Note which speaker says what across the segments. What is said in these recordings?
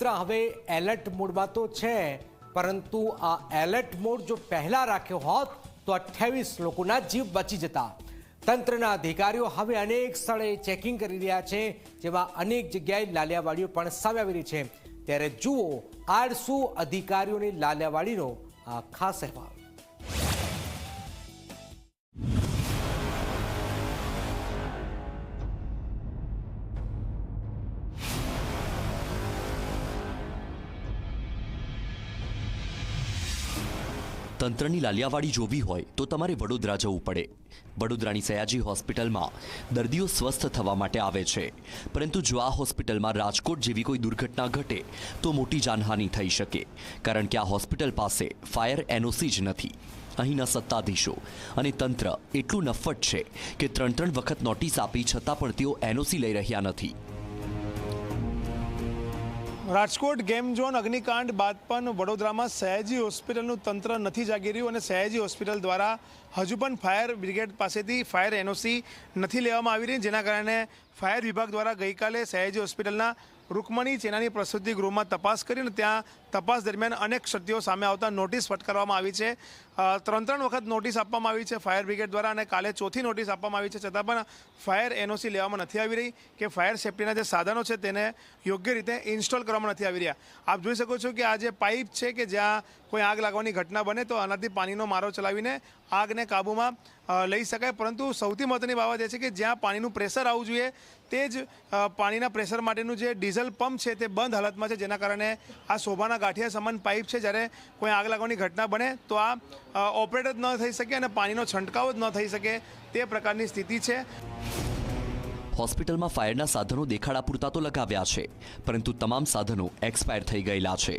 Speaker 1: તંત્ર હવે એલર્ટ મોડમાં તો છે, પરંતુ આ એલર્ટ મોડ જો પહેલા રાખ્યો હોત, તો અઠ્યાવીસ લોકોના જીવ બચી જતા. તંત્રના અધિકારીઓ હવે અનેક સ્થળે ચેકિંગ કરી રહ્યા છે, જેમાં અનેક જગ્યાએ લાલિયાવાડીઓ પણ સામે રહી છે. ત્યારે જુઓ આઠસો અધિકારીઓની લાલિયાવાડીનો આ ખાસ અહેવાલ.
Speaker 2: તંત્રની લાલિયાવાડી જોવી હોય તો તમારે વડોદરા જવું પડે. વડોદરાની સયાજી હોસ્પિટલમાં દર્દીઓ સ્વસ્થ થવા માટે આવે છે. પરંતુ જો આ હોસ્પિટલમાં રાજકોટ જેવી કોઈ દુર્ઘટના ઘટે, તો મોટી જાનહાનિ થઈ શકે. કારણ કે આ હોસ્પિટલ પાસે ફાયર એનઓસી જ નથી. અહીંના સત્તાધીશો અને તંત્ર એટલું નફ્ફટ છે કે ત્રણ ત્રણ વખત નોટિસ આપી છતાં પણ તેઓ એનઓસી લઈ રહ્યા નથી.
Speaker 3: રાજકોટ ગેમ ઝોન અગ્નિકાંડ બાદ પણ વડોદરામાં સયાજી હોસ્પિટલનું તંત્ર નથી જાગી રહ્યું અને સયાજી હોસ્પિટલ દ્વારા હજુ પણ ફાયર બ્રિગેડ પાસેથી ફાયર એનઓસી નથી લેવામાં આવી રહી, જેના કારણે ફાયર વિભાગ દ્વારા ગઈકાલે સયાજી હોસ્પિટલના રૂકમણી ચેનાની પ્રસૂતિ ગૃહમાં તપાસ કરીને ત્યાં તપાસ દરમિયાન અનેક ક્ષતિઓ સામે આવતા નોટિસ ફટકારવામાં આવી છે. ત્રણ ત્રણ વખત નોટિસ આપવામાં આવી છે ફાયર બ્રિગેડ દ્વારા અને કાલે ચોથી નોટિસ આપવામાં આવી છે. છતાં પણ ફાયર એનઓસી લેવામાં નથી આવી રહી કે ફાયર સેફટીના જે સાધનો છે તેને યોગ્ય રીતે ઇન્સ્ટોલ કરવામાં નથી આવી રહ્યા. આપ જોઈ શકો છો કે આ જે પાઇપ છે કે જ્યાં કોઈ આગ લાગવાની ઘટના બને તો આનાથી પાણીનો મારો ચલાવીને આગને કાબૂમાં લઈ શકાય. પરંતુ સૌથી મહત્ત્વની બાબત એ છે કે જ્યાં પાણીનું પ્રેશર આવવું જોઈએ, તે જ પાણીના પ્રેશર માટેનું જે ડીઝલ પંપ છે તે બંધ હાલતમાં છે, જેના કારણે આ શોભાના ગાંઠિયા સમાન પાઇપ છે. જ્યારે કોઈ આગ લાગવાની ઘટના બને, તો આ ઓપરેટ જ ન થઈ શકે અને પાણીનો છંટકાવ જ ન થઈ શકે તે પ્રકારની સ્થિતિ છે.
Speaker 2: હોસ્પિટલમાં ફાયરના સાધનો દેખાડા પૂરતા તો લગાવ્યા છે, પરંતુ તમામ સાધનો એક્સપાયર થઈ ગયેલા છે.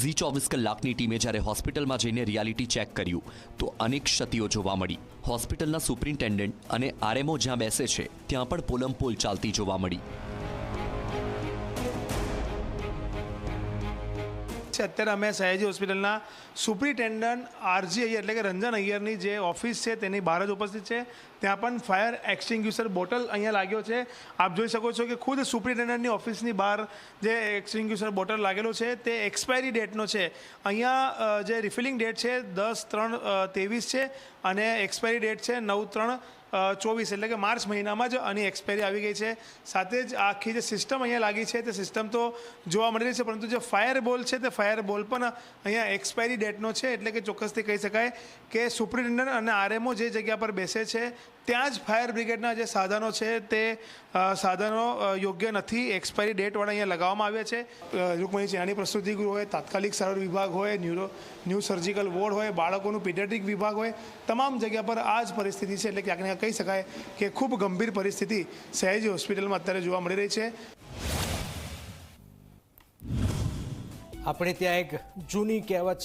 Speaker 2: ઝી ચોવીસ કલાકની ટીમે જ્યારે હોસ્પિટલમાં જઈને રિયાલિટી ચેક કર્યું, તો અનેક ક્ષતિઓ જોવા મળી. હોસ્પિટલના સુપ્રિન્ટેન્ડન્ટ અને આરએમઓ જ્યાં બેસે છે, ત્યાં પણ પોલમપોલ ચાલતી જોવા મળી.
Speaker 3: છે. અત્યારે અમે સયાજી હોસ્પિટલના સુપ્રિન્ટેન્ડન્ટ આરજી અય્યર એટલે કે રંજન અય્યરની જે ઓફિસ છે તેની બહાર જ ઉપસ્થિત છે. ત્યાં પણ ફાયર એક્સટિંગ્યુશર બોટલ અહીંયા લાગ્યો છે. આપ જોઈ શકો છો કે ખુદ સુપ્રિન્ટેન્ડન્ટની ઓફિસની બહાર જે એક્સટિંગ્યુશર બોટલ લાગેલો છે તે એક્સપાયરી ડેટનો છે. અહીંયા જે રિફિલિંગ ડેટ છે દસ ત્રણ ત્રેવીસ છે અને એક્સપાયરી ડેટ છે નવ ત્રણ ચોવીસ એટલે કે માર્ચ મહિનામાં જ આની એક્સપાયરી આવી ગઈ છે. સાથે જ આખી જે સિસ્ટમ અહીંયા લાગી છે, તે સિસ્ટમ તો જોવા મળી રહી છે, પરંતુ જે ફાયર બોલ છે, તે ફાયર બોલ પણ અહીંયા એક્સપાયરી ડેટનો છે, એટલે કે ચોક્કસથી કહી શકાય કે સુપ્રિન્ટેન્ડન્ટ અને આરએમઓ જે જગ્યા પર બેસે છે ત્યાં જ ફાયર બ્રિગેડના જે સાધનો છે તે સાધનો યોગ્ય નથી. એક્સપાયરી ડેટવાળા અહીંયા લગાવવામાં આવ્યા છે. રૂકમણી ચેનાની પ્રસ્તુતિ ગૃહ હોય, તાત્કાલિક સારવાર વિભાગ હોય, ન્યુરો, ન્યૂ સર્જિકલ વોર્ડ હોય, બાળકોનું પીડિયાટ્રિક વિભાગ હોય, તમામ જગ્યા પર આ જ પરિસ્થિતિ છે એટલે ક્યાંક ને કહી શકાય કે ખૂબ ગંભીર પરિસ્થિતિ સહેજી હોસ્પિટલમાં અત્યારે જોવા મળી રહી છે.
Speaker 1: આપણે ત્યાં એક જૂની કહેવત છે